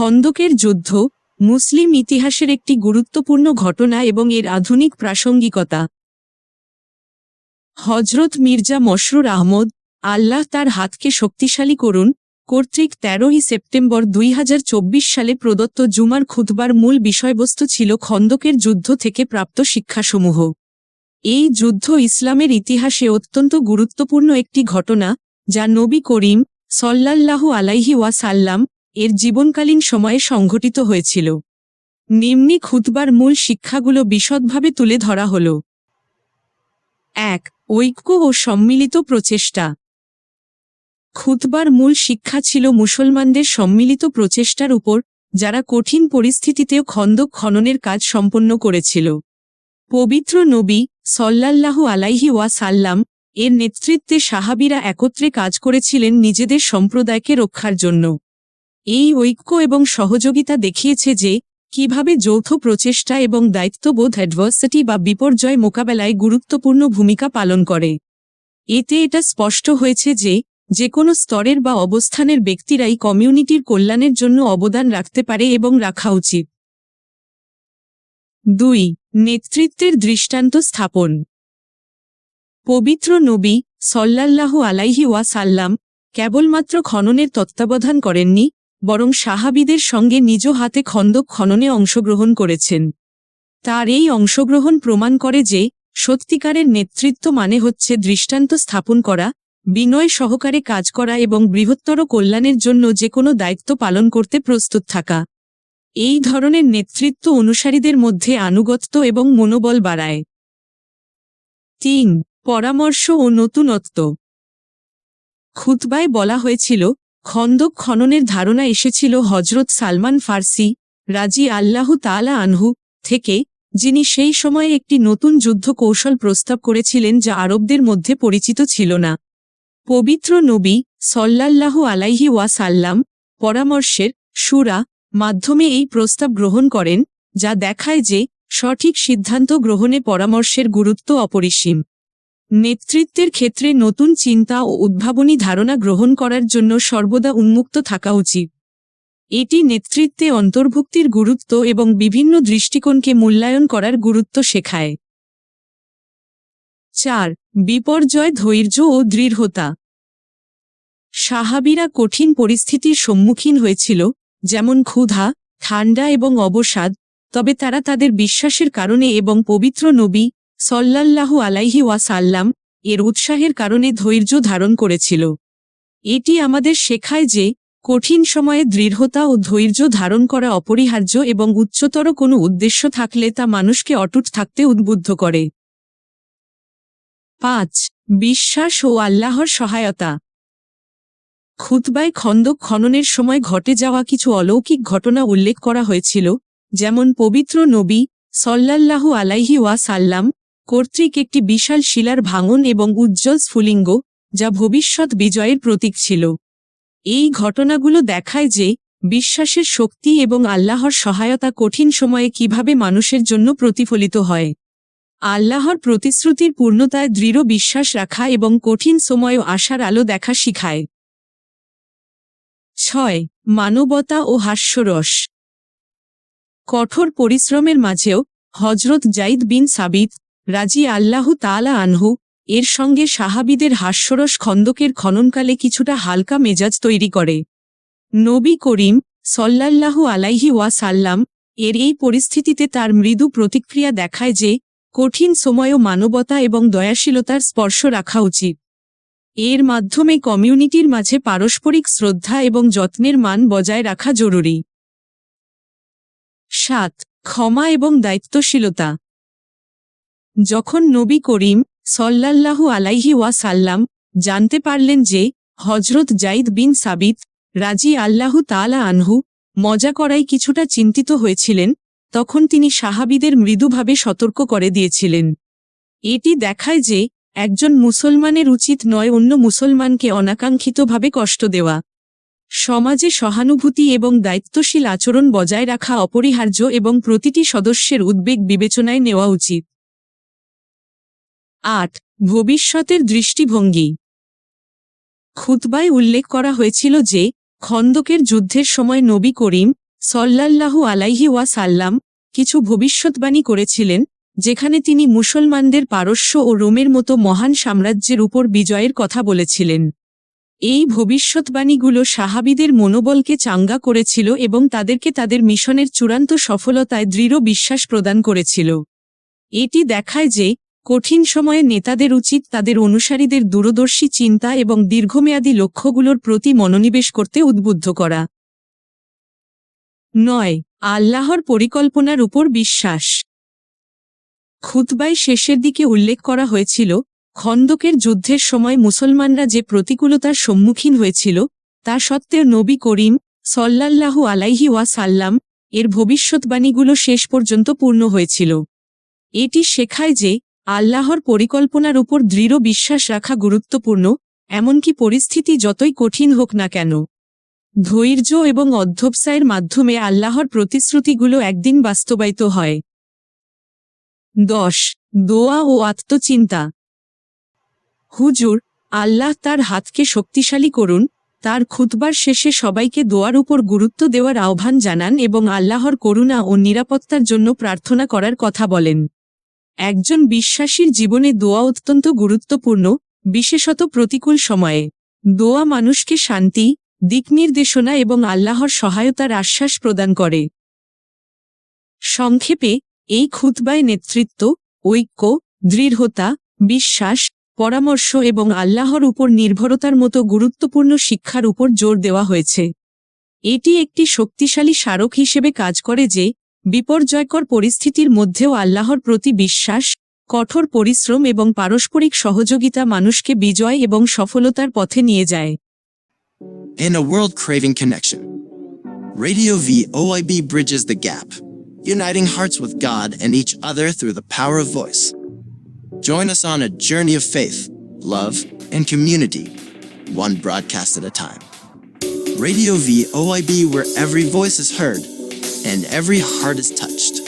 খন্দকের যুদ্ধ মুসলিম ইতিহাসের একটি গুরুত্বপূর্ণ ঘটনা এবং এর আধুনিক প্রাসঙ্গিকতা। হজরত মির্জা মশরুর আহমদ আল্লাহ তার হাতকে শক্তিশালী করুন কর্তৃক তেরোই সেপ্টেম্বর দুই হাজার চব্বিশ সালে প্রদত্ত জুমার খুতবার মূল বিষয়বস্তু ছিল খন্দকের যুদ্ধ থেকে প্রাপ্ত শিক্ষাসমূহ। এই যুদ্ধ ইসলামের ইতিহাসে অত্যন্ত গুরুত্বপূর্ণ একটি ঘটনা, যা নবী করিম সল্লাল্লাহু আলাইহি ওয়াসাল্লাম এর জীবনকালীন সময়ে সংঘটিত হয়েছিল। নিম্নি খুতবার মূল শিক্ষাগুলো বিশদভাবে তুলে ধরা হল। এক, ঐক্য ও সম্মিলিত প্রচেষ্টা। খুতবার মূল শিক্ষা ছিল মুসলমানদের সম্মিলিত প্রচেষ্টার উপর, যারা কঠিন পরিস্থিতিতেও খন্দক খননের কাজ সম্পন্ন করেছিল। পবিত্র নবী সল্লাল্লাহু আলাইহি ওয়াসাল্লাম এর নেতৃত্বে সাহাবিরা একত্রে কাজ করেছিলেন নিজেদের সম্প্রদায়কে রক্ষার জন্য। এই ঐক্য এবং সহযোগিতা দেখিয়েছে যে, কীভাবে যৌথ প্রচেষ্টা এবং দায়িত্ববোধ অ্যাডভার্সিটি বা বিপর্যয় মোকাবেলায় গুরুত্বপূর্ণ ভূমিকা পালন করে। এতে এটা স্পষ্ট হয়েছে যে যে কোনো স্তরের বা অবস্থানের ব্যক্তিরাই কমিউনিটির কল্যাণের জন্য অবদান রাখতে পারে এবং রাখা উচিত। দুই, নেতৃত্বের দৃষ্টান্ত স্থাপন। পবিত্র নবী সল্লাল্লাহু আলাইহি ওয়াসাল্লাম কেবলমাত্র খননের তত্ত্বাবধান করেননি বরং সাহাবিদের সঙ্গে নিজ হাতে খন্দক খননে অংশগ্রহণ করেছেন। তার এই অংশগ্রহণ প্রমাণ করে যে, সত্যিকারের নেতৃত্ব মানে হচ্ছে দৃষ্টান্ত স্থাপন করা, বিনয় সহকারে কাজ করা এবং বৃহত্তর কল্যাণের জন্য যে কোনো দায়িত্ব পালন করতে প্রস্তুত থাকা। এই ধরনের নেতৃত্ব অনুসারীদের মধ্যে আনুগত্য এবং মনোবল বাড়ায়। তিন, পরামর্শ ও নতুনত্ব। খুতবায় বলা হয়েছিল খন্দক খননের ধারণা এসেছিল হজরত সালমান ফার্সি, রাজি আল্লাহু তালা আনহু, থেকে, যিনি সেই সময়ে একটি নতুন যুদ্ধ কৌশল প্রস্তাব করেছিলেন যা আরবদের মধ্যে পরিচিত ছিল না। পবিত্র নবী সল্লাল্লাহু আলাইহি ওয়াসাল্লাম পরামর্শের সুরা মাধ্যমে এই প্রস্তাব গ্রহণ করেন, যা দেখায় যে সঠিক সিদ্ধান্ত গ্রহণে পরামর্শের গুরুত্ব অপরিসীম। নেতৃত্বের ক্ষেত্রে নতুন চিন্তা ও উদ্ভাবনী ধারণা গ্রহণ করার জন্য সর্বদা উন্মুক্ত থাকা উচিত। এটি নেতৃত্বে অন্তর্ভুক্তির গুরুত্ব এবং বিভিন্ন দৃষ্টিকোণকে মূল্যায়ন করার গুরুত্ব শেখায়। চার, বিপর্যয়, ধৈর্য ও দৃঢ়তা। সাহাবিরা কঠিন পরিস্থিতির সম্মুখীন হয়েছিল, যেমন ক্ষুধা, ঠান্ডা এবং অবসাদ, তবে তারা তাদের বিশ্বাসের কারণে এবং পবিত্র নবী সল্লাল্লাহু আলাইহি ওয়াসাল্লাম এর উৎসাহের কারণে ধৈর্য ধারণ করেছিল। এটি আমাদের শেখায় যে, কঠিন সময়ে দৃঢ়তা ও ধৈর্য ধারণ করা অপরিহার্য এবং উচ্চতর কোনো উদ্দেশ্য থাকলে তা মানুষকে অটুট থাকতে উদ্বুদ্ধ করে। পাঁচ, বিশ্বাস ও আল্লাহর সহায়তা। খুতবায় খন্দক খননের সময় ঘটে যাওয়া কিছু অলৌকিক ঘটনা উল্লেখ করা হয়েছিল, যেমন পবিত্র নবী সল্লাল্লাহু আলাইহি ওয়াসাল্লাম কর্তৃক একটি বিশাল শিলার ভাঙন এবং উজ্জ্বল স্ফুলিঙ্গ, যা ভবিষ্যৎ বিজয়ের প্রতীক ছিল। এই ঘটনাগুলো দেখায় যে, বিশ্বাসের শক্তি এবং আল্লাহর সহায়তা কঠিন সময়ে কীভাবে মানুষের জন্য প্রতিফলিত হয়। আল্লাহর প্রতিশ্রুতির পূর্ণতায় দৃঢ় বিশ্বাস রাখা এবং কঠিন সময়ও আশার আলো দেখা শিখায়। ছয়, মানবতা ও হাস্যরস। কঠোর পরিশ্রমের মাঝেও হজরত জাইদ বিন সাবিত রাজি আল্লাহু তালা আনহু, এর সঙ্গে সাহাবিদের হাস্যরস খন্দকের খননকালে কিছুটা হালকা মেজাজ তৈরি করে। নবী করিম সল্লাল্লাহু আলাইহি ওয়াসাল্লাম এর এই পরিস্থিতিতে তার মৃদু প্রতিক্রিয়া দেখায় যে, কঠিন সময়ও মানবতা এবং দয়াশীলতার স্পর্শ রাখা উচিত। এর মাধ্যমে কমিউনিটির মাঝে পারস্পরিক শ্রদ্ধা এবং যত্নের মান বজায় রাখা জরুরি। সাত, ক্ষমা এবং দায়িত্বশীলতা। যখন নবী করিম সল্লাল্লাহু আলাইহি ওয়াসাল্লাম জানতে পারলেন যে হজরত জাইদ বিন সাবিত রাজি আল্লাহু তালা আনহু মজা করাই কিছুটা চিন্তিত হয়েছিলেন, তখন তিনি সাহাবিদের মৃদুভাবে সতর্ক করে দিয়েছিলেন। এটি দেখায় যে একজন মুসলমানের উচিত নয় অন্য মুসলমানকে অনাকাঙ্ক্ষিতভাবে কষ্ট দেওয়া। সমাজে সহানুভূতি এবং দায়িত্বশীল আচরণ বজায় রাখা অপরিহার্য এবং প্রতিটি সদস্যের উদ্বেগ বিবেচনায় নেওয়া উচিত। আট, ভবিষ্যতের দৃষ্টিভঙ্গি। খুতবায় উল্লেখ করা হয়েছিল যে, খন্দকের যুদ্ধের সময় নবী করিম সল্লাল্লাহু আলাইহি ওয়াসাল্লাম কিছু ভবিষ্যৎবাণী করেছিলেন, যেখানে তিনি মুসলমানদের পারস্য ও রোমের মতো মহান সাম্রাজ্যের উপর বিজয়ের কথা বলেছিলেন। এই ভবিষ্যৎবাণীগুলো সাহাবিদের মনোবলকে চাঙ্গা করেছিল এবং তাদেরকে তাদের মিশনের চূড়ান্ত সফলতায় দৃঢ় বিশ্বাস প্রদান করেছিল। এটি দেখায় যে কঠিন সময়ে নেতাদের উচিত তাদের অনুসারীদের দূরদর্শী চিন্তা এবং দীর্ঘমেয়াদী লক্ষ্যগুলোর প্রতি মনোনিবেশ করতে উদ্বুদ্ধ করা। নয়, আল্লাহর পরিকল্পনার উপর বিশ্বাস। খুতবাই শেষের দিকে উল্লেখ করা হয়েছিল, খন্দকের যুদ্ধের সময় মুসলমানরা যে প্রতিকূলতার সম্মুখীন হয়েছিল, তা সত্ত্বেও নবী করিম সল্লাল্লাহু আলাইহি ওয়াসাল্লাম এর ভবিষ্যৎবাণীগুলো শেষ পর্যন্ত পূর্ণ হয়েছিল। এটি শেখায় যে আল্লাহর পরিকল্পনার উপর দৃঢ় বিশ্বাস রাখা গুরুত্বপূর্ণ, এমনকি পরিস্থিতি যতই কঠিন হোক না কেন। ধৈর্য এবং অধ্যবসায়ের মাধ্যমে আল্লাহর প্রতিশ্রুতিগুলো একদিন বাস্তবায়িত হয়। দশ, দোয়া ও আত্মচিন্তা। হুজুর, আল্লাহ তার হাতকে শক্তিশালী করুন, তার খুতবার শেষে সবাইকে দোয়ার উপর গুরুত্ব দেওয়ার আহ্বান জানান এবং আল্লাহর করুণা ও নিরাপত্তার জন্য প্রার্থনা করার কথা বলেন। একজন বিশ্বাসীর জীবনে দোয়া অত্যন্ত গুরুত্বপূর্ণ, বিশেষত প্রতিকূল সময়ে। দোয়া মানুষকে শান্তি দিকনির্দেশনা এবং আল্লাহর সহায়তার আশ্বাস প্রদান করে। সংক্ষেপে, এই খুতবায় নেতৃত্ব, ঐক্য, দৃঢ়তা, বিশ্বাস, পরামর্শ এবং আল্লাহর উপর নির্ভরতার মতো গুরুত্বপূর্ণ শিক্ষার উপর জোর দেওয়া হয়েছে। এটি একটি শক্তিশালী স্মারক হিসেবে কাজ করে যে বিপর্যয়কর পরিস্থিতির মধ্যেও আল্লাহর প্রতি বিশ্বাস কঠোর পরিশ্রম এবং পারস্পরিক সহযোগিতা মানুষকে বিজয় এবং সফলতার পথে নিয়ে যায় In a world craving connection, Radio V OIB bridges the gap, uniting hearts with God and each other through the power of voice. Join us on a journey of faith, love, and community, one broadcast at a time. Radio V OIB, where every voice is heard and every heart is touched.